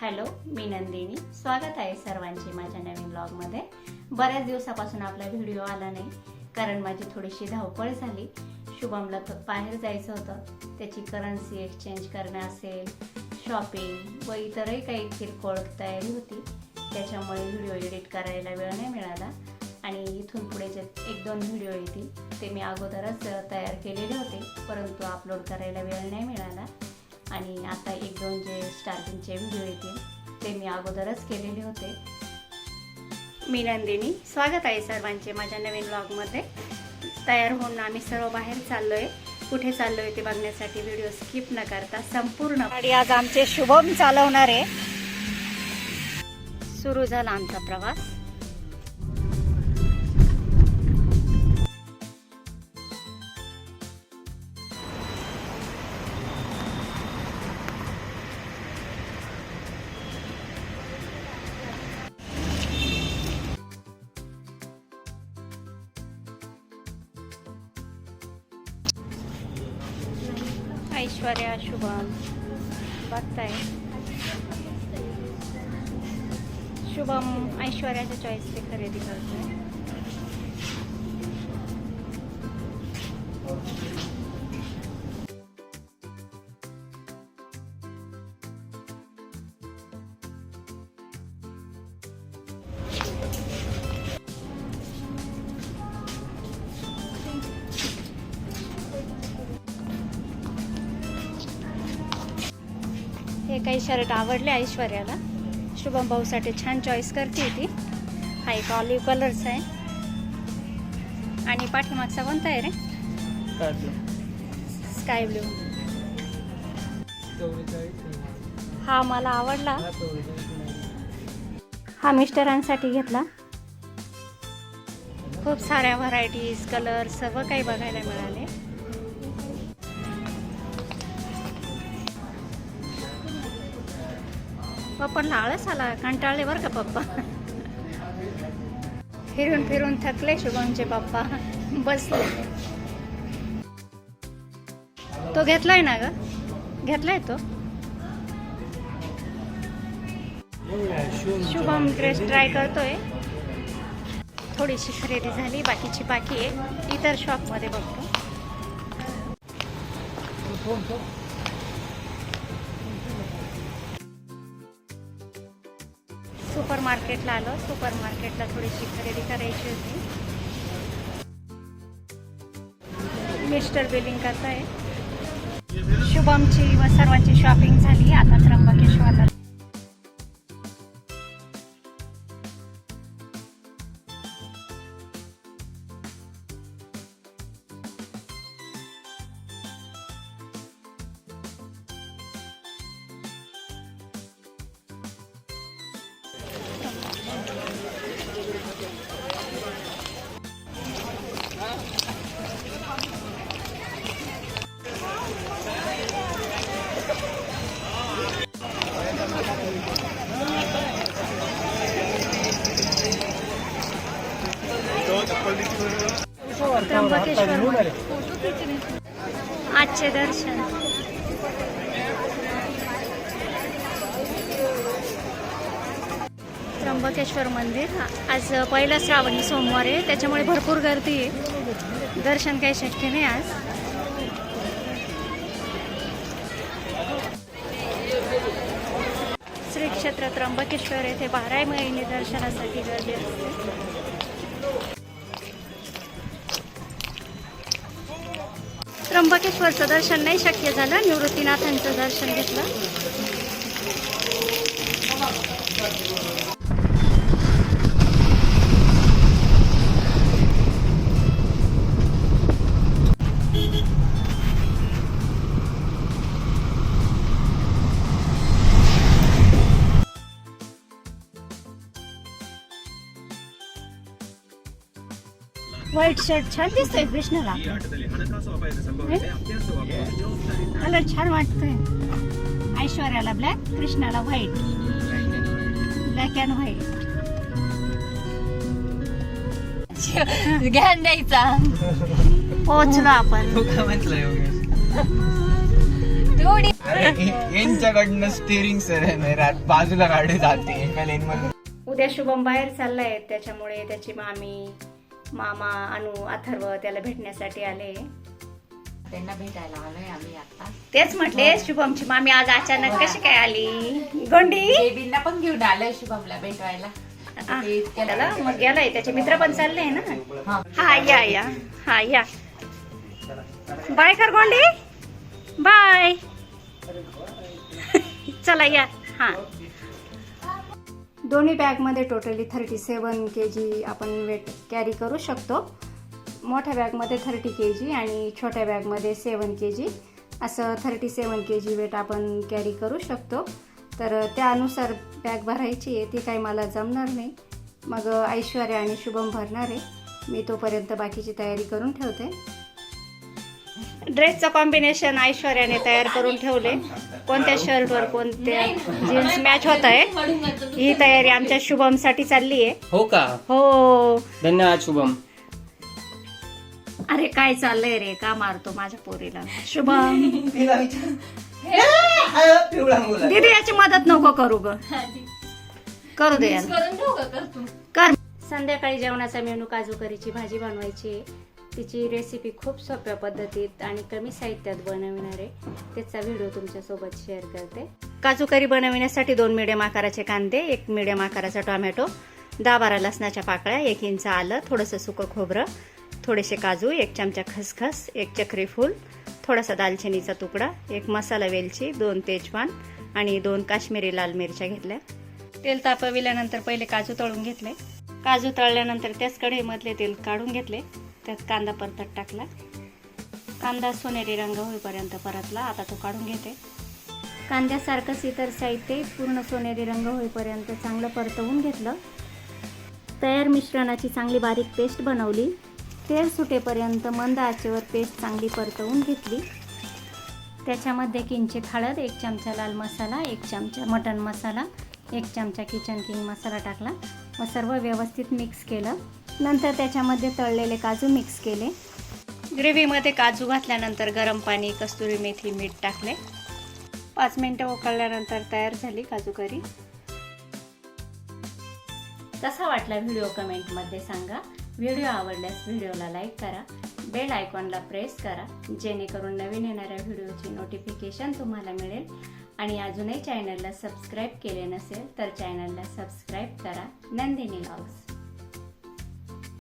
Hello मी नंदिनी. स्वागत आहे सर्वांचे माझ्या नवीन ब्लॉगमध्ये. बऱ्याच दिवसापासून आपला व्हिडिओ आला नाही कारण माझी थोडीशी धावपळ झाली. शुभमला बाहेर जायचं होतं. त्याची करन्सी एक्सचेंज करणं असेल शॉपिंग व इतरही काही किरकोळ तयारी होती. त्याच्यामुळे व्हिडिओ एडिट करायला वेळ नाही मिळाला. आणि इथून पुढे जे एक दोन व्हिडिओ येतील ते मी अगोदरच तयार केलेले होते. परंतु अपलोड करायला वेळ नाही मिळाला. आणि आता एक दोन जे स्टार्टिंगचे व्हिडिओ येतील ते मी अगोदरच केलेले होते. मी नंदिनी स्वागत आहे सर्वांचे माझ्या नवीन ब्लॉगमध्ये तयार होऊन आम्ही सर्व बाहेर चाललो आहे कुठे चाललो आहे ते बघण्यासाठी व्हिडिओ स्किप न करता संपूर्ण गाडी आज आमचे शुभम चालवणार. आहे सुरू झाला आमचा प्रवास. ऐश्वर्या शुभम बघताय. शुभम ऐश्वर्याच्या चॉईसचे खरेदी करतोय. हे काही शर्ट आवडले ऐश्वर्याला? शुभम भाऊसाठी छान चॉईस करते ती. हा एक ऑलिव्ह कलरचा आहे. आणि पाठीमागचा कोणता आहे रे? स्काय ब्ल्यू हा मला आवडला. हा मिस्टरांसाठी घेतला. खूप साऱ्या व्हरायटीज कलर सर्व काही बघायला मिळाले. पप्पांना आळस आला कंटाळले बरं का पप्पा? फिरून फिरून थकले शुभमचे पप्पा. बसले. तो घेतलाय ना ग? घेतलाय तो? शुभम ड्रेस ट्राय करतोय. थोडीशी खरेदी झाली बाकीची बाकी आहे. इतर शॉपमध्ये बघतो. सुपर मार्केटला आलो. सुपर मार्केटला थोडीशी खरेदी करायची होती. मिस्टर बिलिंग आहे. शुभमची व सर्वांची शॉपिंग झाली. आता त्र्यंबकेश्वरला त्र्यंबकेश्वर आजचे दर्शन. त्र्यंबकेश्वर मंदिर. आज पहिला श्रावणी सोमवार आहे. त्याच्यामुळे भरपूर गर्दी आहे. दर्शन काही शक्य नाही आज. श्री क्षेत्र त्र्यंबकेश्वर येथे बारा महिने दर्शनासाठी गर्दी असते. त्र्यंबकेश्वरचं दर्शन नाही शक्य झालं. निवृत्तीनाथांचं दर्शन घेतलं. व्हाईट शर्ट छान दिसतोय कृष्णाला कलर छान वाटतोय. ऐश्वर्याला ब्लॅक कृष्णाला व्हाईट ब्लॅक अँड व्हाईट ज्ञान द्यायचा. पोहोचलो आपण. थोडी यांच्याकडनं स्टिअरिंग सर बाजूला गाडी जाते एका लेन मध्ये. उद्या शुभम बाहेर चाललाय त्याच्यामुळे त्याची मामी मामा अनु अथर्व त्याला भेटण्यासाठी आले. त्यांना भेटायला आलोय आम्ही आता. तेच म्हटले शुभमची मामी आज अचानक कशी काय आली? गोंडी? बेबींना पण घेऊन आलोय शुभमला भेटवायला. आ, ते इतक्या त्याला मग गेलाय त्याचे मित्र पण चालले ना. हा. हा या या. हा या. बाय कर गोंडी. बाय. चला या. हा. दोन्ही बॅगमध्ये टोटली थर्टी सेवन के जी आपण वेट कॅरी करू शकतो. मोठ्या बॅगमध्ये थर्टी के जी आणि छोट्या बॅगमध्ये सेवन के जी असं thirty seven K G weight आपण कॅरी करू शकतो. तर त्यानुसार बॅग भरायची आहे ती काही मला जमणार नाही. मग ऐश्वर्या आणि शुभम भरणार आहे. मी तोपर्यंत बाकीची तयारी करून ठेवते. ड्रेसचं कॉम्बिनेशन ऐश्वर्याने तयार करून ठेवले. कोणत्या शर्टवर कोणत्या जीन्स मॅच होत आहे ही तयारी आमच्या शुभमसाठी चालली आहे. हो का? हो. धन्यवाद शुभम. अरे काय चाललंय रे? का मारतो माझ्या पोरीला? शुभम. दीदी याची मदत नको करू ग. करू दे याला. कर. संध्याकाळी जेवणाचा मेनू काजू करीची भाजी बनवायची आहे. तिची रेसिपी खूप सोप्या पद्धतीत आणि कमी साहित्यात बनविणार आहे त्याचा व्हिडिओ तुमच्यासोबत शेअर करते. काजू करी बनविण्यासाठी दोन मिडियम आकाराचे कांदे एक मिडियम आकाराचा टोमॅटो दहा बारा लसणाच्या पाकळ्या एक इंच आलं थोडंसं सुकं खोबरं थोडेसे काजू एक चमचा खसखस एक चक्री फूल थोडासा दालचिनीचा तुकडा एक मसाला वेलची दोन तेजपान आणि दोन काश्मीरी लाल मिरच्या घेतल्या. तेल तापविल्यानंतर पहिले काजू तळून घेतले. काजू तळल्यानंतर त्याच कढईमधले तेल काढून घेतले. त्यात कांदा परतत टाकला. कांदा सोनेरी रंग होईपर्यंत परतला. आता तो काढून घेते. कांद्यासारखंच इतर साहित्य पूर्ण सोनेरी रंग होईपर्यंत चांगलं परतवून घेतलं. तयार मिश्रणाची चांगली बारीक पेस्ट बनवली. तेल सुटेपर्यंत मंद आचेवर पेस्ट चांगली परतवून घेतली. त्याच्यामध्ये किंचित हळद एक चमचा लाल मसाला एक चमचा मटन मसाला एक चमचा किचन किंग मसाला टाकला. व सर्व व्यवस्थित मिक्स केलं. नंतर त्याच्यामध्ये तळलेले काजू मिक्स केले. ग्रेव्हीमध्ये काजू घातल्यानंतर गरम पाणी कस्तुरी मेथी मीठ टाकले. पाच मिनटं उकळल्यानंतर तयार झाली काजू करी. कसा वाटला व्हिडिओ कमेंटमध्ये सांगा. व्हिडिओ आवडल्यास व्हिडिओला लाईक करा. बेल आयकॉनला प्रेस करा. जेणेकरून नवीन येणाऱ्या व्हिडिओची नोटिफिकेशन तुम्हाला मिळेल. आणि अजूनही चॅनलला सबस्क्राईब केले नसेल तर चॅनलला सबस्क्राईब करा. नंदिनी लॉग्स